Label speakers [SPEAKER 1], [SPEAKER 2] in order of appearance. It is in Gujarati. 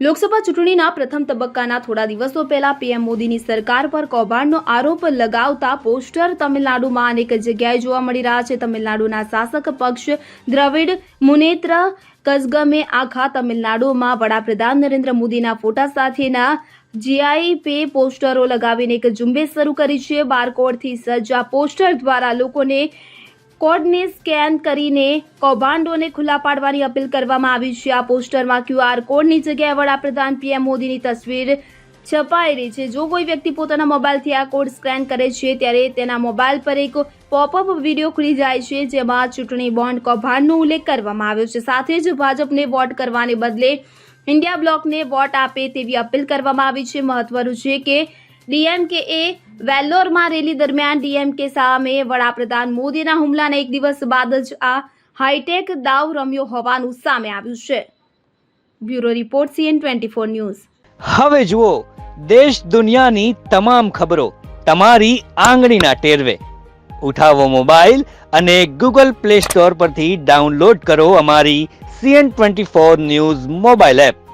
[SPEAKER 1] લોકસભા ચૂંટણીના પ્રથમ તબક્કાના થોડા દિવસો પહેલા પીએમ મોદીની સરકાર પર કૌભાંડનો આરોપ લગાવતા પોસ્ટર તમિલનાડુમાં અનેક જગ્યાએ જોવા મળી રહ્યા છે. તમિલનાડુના શાસક પક્ષ દ્રવિડ મુનેત્ર કઝગમે આખા તમિલનાડુમાં વડાપ્રધાન નરેન્દ્ર મોદીના ફોટા સાથેના જીઆઈપે પોસ્ટરો લગાવીને એક ઝુંબેશ શરૂ કરી છે. બારકોડથી સજ્જ આ પોસ્ટર દ્વારા લોકોને કોડને સ્કેન કરીને કૌભાંડોને ખુલ્લા પાડવાની અપીલ કરવામાં આવી છે. આ પોસ્ટરમાં ક્યુઆર કોડની જગ્યાએ વડાપ્રધાન પીએમ મોદીની તસવીર છપાયેલી છે. જો કોઈ વ્યક્તિ પોતાના મોબાઈલથી આ કોડ સ્કેન કરે છે, ત્યારે તેના મોબાઈલ પર એક પોપઅપ વીડિયો ખુલી જાય છે, જેમાં ચૂંટણી બોન્ડ કૌભાંડનો ઉલ્લેખ કરવામાં આવ્યો છે. સાથે જ ભાજપને વોટ કરવાને બદલે ઇન્ડિયા બ્લોકને વોટ આપે તેવી અપીલ કરવામાં આવી છે. મહત્વનું છે કે ડીએમકે એ વેલ્લોરમાં રેલી દરમિયાન ડીએમકે સામે વડાપ્રધાન મોદીના હુમલાના એક દિવસ બાદ જ આ હાઈટેક દાવ રમ્યો હોવાનું સામે આવ્યું છે. Bureau report CN twenty four news.
[SPEAKER 2] હવે જુઓ, દેશ દુનિયાની તમામ ખબરો તમારી આંગળીના ટેરવે. ઉઠાવો મોબાઈલ અને ગૂગલ પ્લે સ્ટોર પરથી ડાઉનલોડ કરો અમારી CN twenty four news mobile app.